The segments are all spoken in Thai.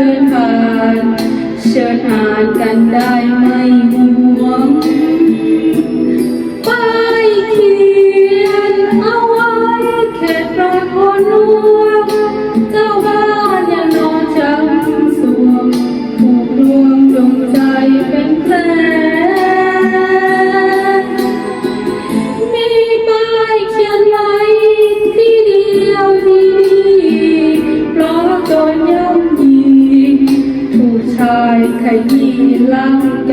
ชิญผ่านเชิญหานกันได้ไม่หวง ชายขยี้ลังแก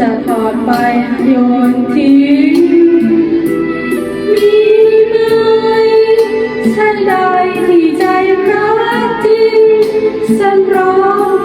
จะถอดไปโยนทิ้ง มีไหมฉันใดที่ใจรักจริง ฉันร้อง